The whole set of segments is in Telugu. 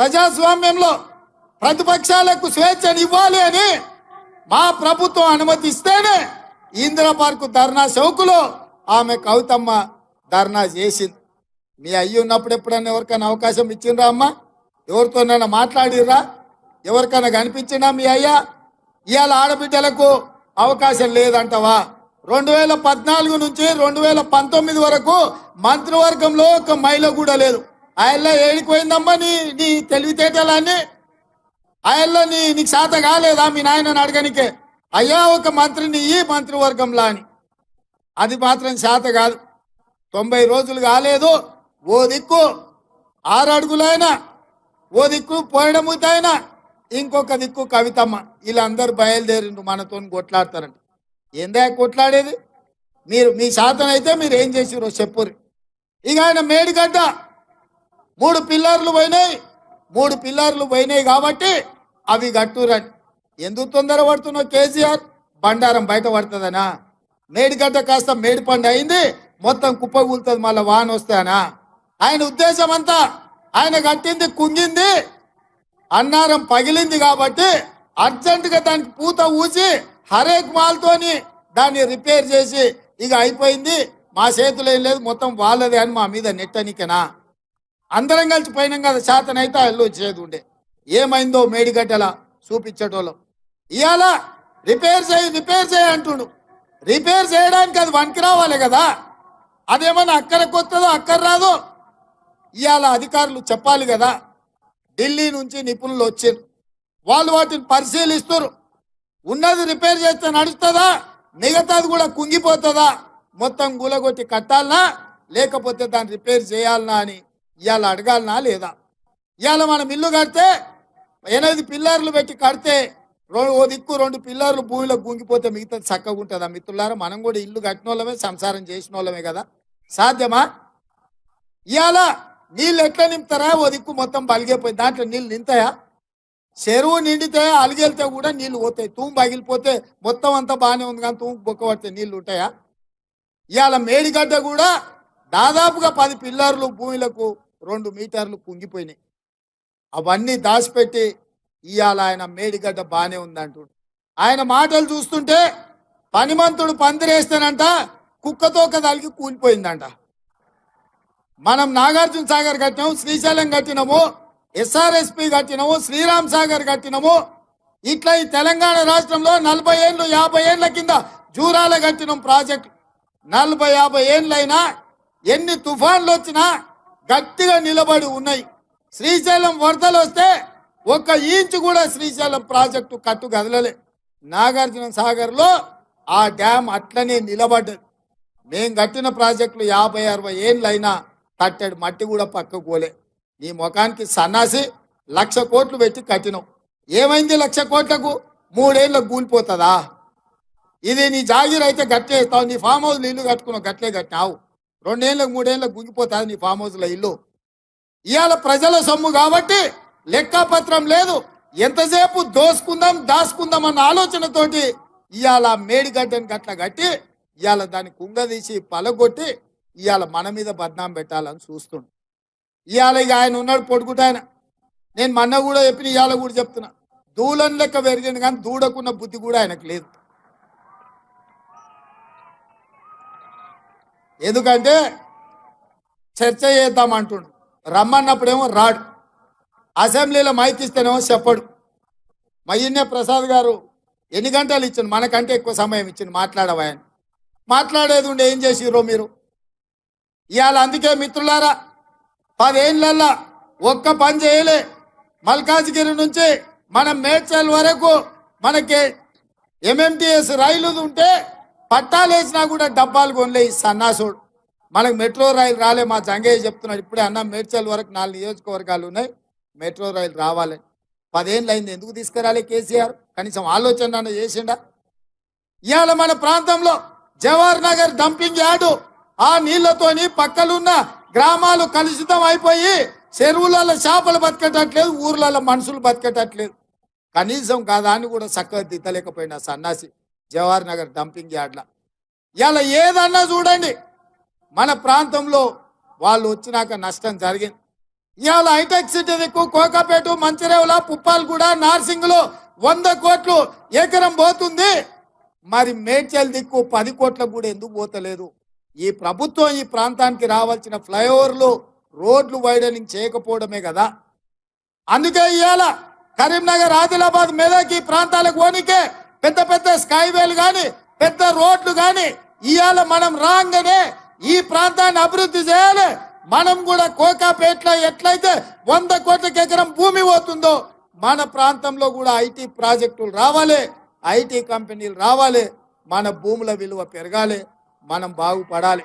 ప్రజాస్వామ్యంలో ప్రతిపక్షాలకు స్వేచ్ఛను ఇవ్వాలి అని మా ప్రభుత్వం అనుమతిస్తేనే ఇందిరా పార్కు ధర్నా చౌకులో ఆమె కవితమ్మ ధర్నా చేసింది. మీ అయ్యి ఉన్నప్పుడు ఎప్పుడైనా ఎవరికైనా అవకాశం ఇచ్చిండ్రా అమ్మ? ఎవరితోనైనా మాట్లాడిర్రా? ఎవరికైనా కనిపించినా మీ అయ్యా? ఇవాళ ఆడబిడ్డలకు అవకాశం లేదంటవా? రెండు వేల పద్నాలుగు నుంచి రెండు వేల పంతొమ్మిది వరకు మంత్రివర్గంలో ఒక మహిళ కూడా లేదు. ఆయల్లో ఏడిపోయిందమ్మా నీ నీ తెలివితేటలన్నీ. ఆయల్లో నీ నీకు శాత కాలేదా మీ నాయనని అడగనికే. అయ్యా ఒక మంత్రిని ఈ మంత్రివర్గంలా అని. అది మాత్రం శాత కాదు. తొంభై రోజులు కాలేదు. ఓ దిక్కు ఆరు అడుగులైనా. ఓ దిక్కు పోయడముతైనా ఇంకొక దిక్కు కవితమ్మ. వీళ్ళందరూ బయలుదేరిండు మనతో కొట్లాడతారంట. ఏందా కొట్లాడేది? మీరు మీ శాతం అయితే మీరు ఏం చేసిరో చెప్పురు ఇక ఆయన మేడిగడ్డ మూడు పిల్లర్లు పోయినాయి. మూడు పిల్లర్లు పోయినాయి కాబట్టి అవి గట్టురని ఎందుకు తొందర పడుతున్నావు కేసీఆర్? బండారం బయట పడుతుందనా? మేడిగడ్డ కాస్త మేడిపండు అయింది మొత్తం కుప్ప కూలుతుంది మళ్ళీ వాన వస్తానా? ఆయన ఉద్దేశం అంతా ఆయన కట్టింది కుంగింది అన్నారం పగిలింది కాబట్టి అర్జెంటుగా దానికి పూత ఊసి హరేక్ మాల్తోని దాన్ని రిపేర్ చేసి ఇక అయిపోయింది. మా చేతిలో ఏం లేదు మొత్తం వాళ్ళదే అని మా మీద నెట్టనికనా? అందరం కలిసి పోయినాం కదా శాతనైతే అల్లు వచ్చేది ఉండే. ఏమైందో మేడిగడ్డల చూపించటోళ్ళం. ఇవాళ రిపేర్ చేయి రిపేర్ చేయి అంటుండు. రిపేర్ చేయడానికి అది వనికి రావాలి కదా. అదేమన్నా అక్కడ కొత్తదో అక్కడ రాదో? ఇవాళ అధికారులు చెప్పాలి కదా. ఢిల్లీ నుంచి నిపుణులు వచ్చారు. వాళ్ళు వాటిని పరిశీలిస్తారు. ఉన్నది రిపేర్ చేస్తే నడుస్తుందా? మిగతాది కూడా కుంగిపోతుందా? మొత్తం గులగొట్టి కట్టాలనా లేకపోతే దాన్ని రిపేర్ చేయాలనా అని ఇవాళ అడగాలనా లేదా? ఇవాళ మనం ఇల్లు కడితే ఎనిమిది పిల్లర్లు పెట్టి కడితే ఓ దిక్కు రెండు పిల్లర్లు భూమిలో గుంగిపోతే మిగతాది చక్కగా ఉంటుందా మిత్రులారా? మనం కూడా ఇల్లు కట్టిన వాళ్ళమే సంసారం చేసిన వాళ్ళమే కదా. సాధ్యమా? ఇవాళ నీళ్ళు ఎట్లా నింపుతారా? ఓ దిక్కు మొత్తం బలిగిపోయి దాంట్లో నీళ్ళు నింతాయా చెరువు నిండితే అలిగెళ్తే కూడా నీళ్ళు పోతాయి. తూము పగిలిపోతే మొత్తం అంతా బాగానే ఉంది కానీ తూము బొక్క పడితే నీళ్ళు ఉంటాయా? ఇవాళ మేడిగడ్డ కూడా దాదాపుగా పది పిల్లర్లు భూమిలకు రెండు మీటర్లు కుంగిపోయినాయి. అవన్నీ దాచిపెట్టి ఇవాళ ఆయన మేడిగడ్డ బాగానే ఉందంటుడు. ఆయన మాటలు చూస్తుంటే పనిమంతుడు పందిరేస్తానంట కుక్కతో కదలికి కూలిపోయిందంట. మనం నాగార్జున సాగర్ కట్టినాము శ్రీశైలం కట్టినాము ఎస్ఆర్ఎస్పి కట్టినాము శ్రీరామ్ సాగర్ కట్టినాము. ఇట్లా ఈ తెలంగాణ రాష్ట్రంలో నలభై ఏళ్ళు యాభై ఏళ్ళ కింద జూరాల కట్టినాం ప్రాజెక్ట్. నలభై యాభై ఏళ్ళైనా ఎన్ని తుఫాన్లు వచ్చినా గట్టిగా నిలబడి ఉన్నాయి. శ్రీశైలం వరదలు వస్తే ఒక్క ఇంచు కూడా శ్రీశైలం ప్రాజెక్టు కట్టు కదలలే. నాగార్జున సాగర్లో ఆ డ్యామ్ అట్లనే నిలబడ్డది. మేం కట్టిన ప్రాజెక్టులు యాభై అరవై ఏళ్ళు అయినా కట్టాడు మట్టి కూడా పక్కకు పోలే నీ ముఖానికి సన్నాసి లక్ష కోట్లు పెట్టి కట్టినావు. ఏమైంది లక్ష కోట్లకు? మూడేళ్ళకు కూలిపోతుందా? ఇది నీ జాగీర్ అయితే గట్టే నీ ఫామ్ హౌస్ ఇల్లు కట్టుకున్నావు గట్లే కట్టినావు. రెండేళ్ళకు మూడేళ్ళకు గుంగిపోతుంది నీ ఫామ్ హౌస్లో ఇల్లు. ఇవాళ ప్రజల సొమ్ము కాబట్టి లెక్కపత్రం లేదు. ఎంతసేపు దోసుకుందాం దాసుకుందాం అన్న ఆలోచనతోటి ఇవాళ మేడిగడ్డని గట్ల కట్టి ఇవాళ దాన్ని కుంగదీసి పలగొట్టి ఇవాళ మన మీద బద్నాం పెట్టాలని చూస్తుండు. ఇవాళ ఇక ఆయన ఉన్నాడు పొడుగుట ఆయన. నేను మొన్న కూడా చెప్పిన ఇవాళ కూడా చెప్తున్నా. దూలం లెక్క పెరిగింది కానీ దూడకున్న బుద్ధి కూడా ఆయనకు లేదు. ఎందుకంటే చర్చ చేద్దాం అంటుండు. రమ్మన్నప్పుడేమో రాడు. అసెంబ్లీలో మైక్ ఇస్తేనేమో చెప్పడు. మయ్యన్నే ప్రసాద్ గారు ఎన్ని గంటలు ఇచ్చిండు? మనకంటే ఎక్కువ సమయం ఇచ్చిండు మాట్లాడవాయని మాట్లాడేది ఉండి ఏం చేసిరో మీరు? ఇవాళ అందుకే మిత్రులారా పదేళ్ళల్లా ఒక్క పని చేయలే. మల్కాజ్గిరి నుంచి మన మేడ్చల్ వరకు మనకి ఎంఎంటిఎస్ రైలు ఉంటే పట్టాలు వేసినా కూడా డబ్బాలు కొనలే ఈ సన్నాసుడు. మనకు మెట్రో రైలు రాలే మా జంగయ్య చెప్తున్నాడు. ఇప్పుడే అన్న మేడ్చల్ వరకు నాలుగు నియోజకవర్గాలు ఉన్నాయి. మెట్రో రైలు రావాలి. పదేళ్ళు అయింది. ఎందుకు తీసుకురాలే కేసీఆర్? కనీసం ఆలోచన అన్న చేసిండా? ఇవాళ మన ప్రాంతంలో జవహర్ నగర్ డంపింగ్ యార్డు ఆ నీళ్ళతోని పక్కలున్న గ్రామాలు కలుషితం అయిపోయి చెరువులలో చేపలు బతకటట్లేదు ఊర్లలో మనుషులు బతకటట్లేదు. కనీసం కాదా అని కూడా చక్కగా దిద్దలేకపోయినా సన్నాసి. జవహర్ నగర్ డంపింగ్ యార్డ్ల. ఇలా ఏదన్నా చూడండి మన ప్రాంతంలో వాళ్ళు వచ్చినాక నష్టం జరిగింది. ఇవాళ హైటెక్ సిటీ దిక్కు కోకాపేట మంచిరేవుల పుప్పాలగూడ నార్సింగ్లో వంద కోట్లు ఎకరం పోతుంది. మరి మేడ్చల్ దిక్కు పది కోట్లకు కూడా ఎందుకు పోతలేదు? ఈ ప్రభుత్వం ఈ ప్రాంతానికి రావాల్సిన ఫ్లైఓవర్లు రోడ్లు వైడనింగ్ చేయకపోవడమే కదా. అందుకే ఇవాళ కరీంనగర్ ఆదిలాబాద్ మెదక్ ఈ ప్రాంతాలకు పోనీకే పెద్ద పెద్ద స్కైవేలు కానీ పెద్ద రోడ్లు కానీ ఇవాళ మనం రాగానే ఈ ప్రాంతాన్ని అభివృద్ధి చేయాలి. మనం కూడా కోకాపేటలో ఎట్లయితే వంద కోట్లకి ఎకరం భూమి పోతుందో మన ప్రాంతంలో కూడా ఐటీ ప్రాజెక్టులు రావాలి ఐటీ కంపెనీలు రావాలి మన భూముల విలువ పెరగాలి మనం బాగుపడాలి.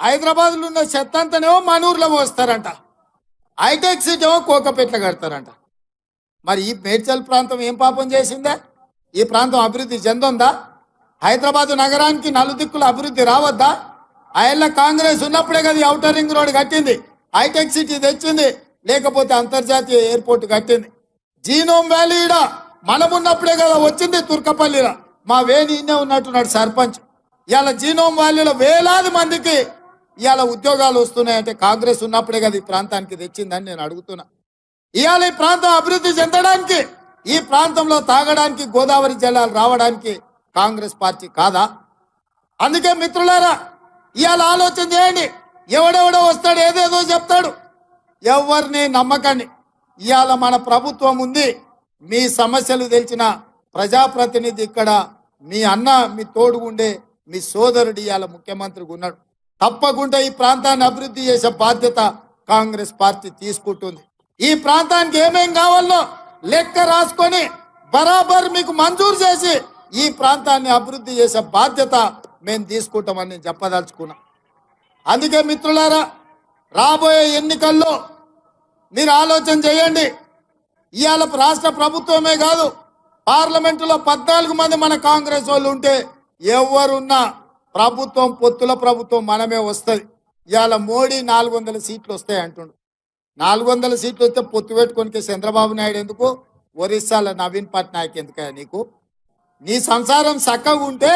హైదరాబాద్లో ఉన్న చెత్త మన ఊర్లో పోస్తారంట. హైటెక్ సిటీ ఏమో కోకపేటలో కడతారంట. మరి ఈ మేడ్చల్ ప్రాంతం ఏం పాపం చేసిందా? ఈ ప్రాంతం అభివృద్ధి చెందుందా? హైదరాబాద్ నగరానికి నలుదిక్కుల అభివృద్ధి రావద్దా? ఆయన కాంగ్రెస్ ఉన్నప్పుడే కదా అవుటర్ రింగ్ రోడ్ కట్టింది. హైటెక్ సిటీ తెచ్చింది. లేకపోతే అంతర్జాతీయ ఎయిర్పోర్ట్ కట్టింది. జీనోమ్ వ్యాలీ ఈడ. మనమున్నప్పుడే కదా వచ్చింది తుర్కపల్లిలో. మా వేణి ఇన్నే ఉన్నట్టున్నాడు సర్పంచ్. ఇవాళ జీనోమ్ వ్యాలీలో వేలాది మందికి ఇవాళ ఉద్యోగాలు వస్తున్నాయంటే కాంగ్రెస్ ఉన్నప్పుడే కదా ఈ ప్రాంతానికి తెచ్చిందని నేను అడుగుతున్నా. ఇవాళ ఈ ప్రాంతం అభివృద్ధి చెందడానికి ఈ ప్రాంతంలో తాగడానికి గోదావరి జలాలు రావడానికి కాంగ్రెస్ పార్టీ కాదా? అందుకే మిత్రులారా ఇవాళ ఆలోచన చేయండి. ఎవడెవడో వస్తాడు ఏదేదో చెప్తాడు. ఎవరిని నమ్మకండి. ఇవాళ మన ప్రభుత్వం ఉంది మీ సమస్యలు తెలిసిన ప్రజాప్రతినిధి ఇక్కడ మీ అన్న మీ తోడుగుండే మీ సోదరుడు ఇవాళ ముఖ్యమంత్రిగా ఉన్నాడు. తప్పకుండా ఈ ప్రాంతాన్ని అభివృద్ధి చేసే బాధ్యత కాంగ్రెస్ పార్టీ తీసుకుంటుంది. ఈ ప్రాంతానికి ఏమేం కావాలో లెక్క రాసుకొని బరాబర్ మీకు మంజూరు చేసి ఈ ప్రాంతాన్ని అభివృద్ధి చేసే బాధ్యత మేము తీసుకుంటామని నేను చెప్పదలుచుకున్నా. అందుకే మిత్రులారా రాబోయే ఎన్నికల్లో మీరు ఆలోచన చేయండి. ఇవాళ రాష్ట్ర ప్రభుత్వమే కాదు పార్లమెంటులో పద్నాలుగు మంది మన కాంగ్రెస్ వాళ్ళు ఉంటే ఎవరున్నా ప్రభుత్వం పొత్తుల ప్రభుత్వం మనమే వస్తుంది. ఇవాళ మోడీ నాలుగు వందల సీట్లు వస్తాయి అంటుండు. నాలుగు వందల సీట్లు వస్తే పొత్తు పెట్టుకోనికి చంద్రబాబు నాయుడు ఎందుకు? ఒరిస్సాలో నవీన్ పట్నాయక్ ఎందుకయ్యా నీకు? నీ సంసారం చక్కగా ఉంటే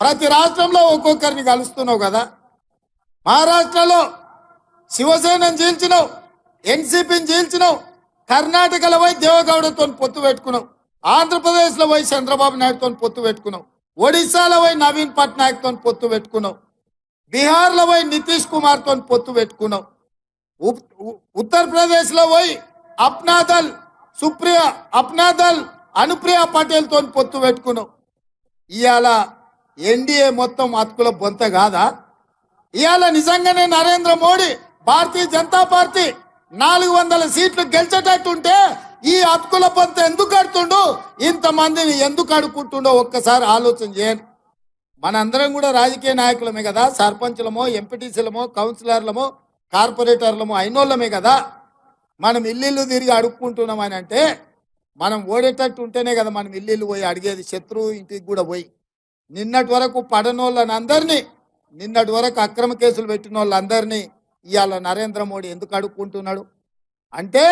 ప్రతి రాష్ట్రంలో ఒక్కొక్కరిని కలుస్తున్నావు కదా. మహారాష్ట్రలో శివసేనను చీల్చినావు ఎన్సీపీని చీల్చినావు కర్ణాటకలో పోయి దేవగౌడతో పొత్తు పెట్టుకున్నావు ఆంధ్రప్రదేశ్లో పోయి చంద్రబాబు నాయుడుతో పొత్తు పెట్టుకున్నావు ఒడిశాలో పోయి నవీన్ పట్నాయక్తో పొత్తు పెట్టుకున్నావు బీహార్లో పోయి నితీష్ కుమార్తో పొత్తు పెట్టుకున్నావు. ఉత్తరప్రదేశ్లో పోయి అప్నాదల్ సుప్రియ అప్నాదల్ అనుప్రియ పటేల్తో పొత్తు పెట్టుకున్నావు ఇవాళ ఎన్డీఏ మొత్తం అతుకుల బొంత కాదా? ఇవాళ నిజంగానే నరేంద్ర మోడీ భారతీయ జనతా పార్టీ నాలుగు వందల సీట్లు గెలిచేటట్టుంటే ఈ అతుకుల పొంత ఎందుకు కడుతుండు? ఇంతమందిని ఎందుకు అడుక్కుంటుండో ఒక్కసారి ఆలోచన చేయండి. మనందరం కూడా రాజకీయ నాయకులమే కదా సర్పంచులమో ఎంపీటీసీలమో కౌన్సిలర్లమో కార్పొరేటర్లము అయినోళ్ళమే కదా. మనం ఇల్లు తిరిగి అడుక్కుంటున్నాం అని అంటే మనం ఓడేటట్టు ఉంటేనే కదా మనం ఇల్లు పోయి అడిగేది శత్రువు ఇంటికి కూడా పోయి. నిన్నటి వరకు పడనోళ్ళని అందరినీ నిన్నటి వరకు అక్రమ కేసులు పెట్టిన వాళ్ళందరినీ ఇవాళ నరేంద్ర మోడీ ఎందుకు అడుక్కుంటున్నాడు? అంటే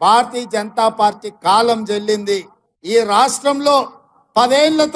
భారతీయ జనతా పార్టీ కాలం చెల్లింది ఈ రాష్ట్రంలో పదేళ్ళ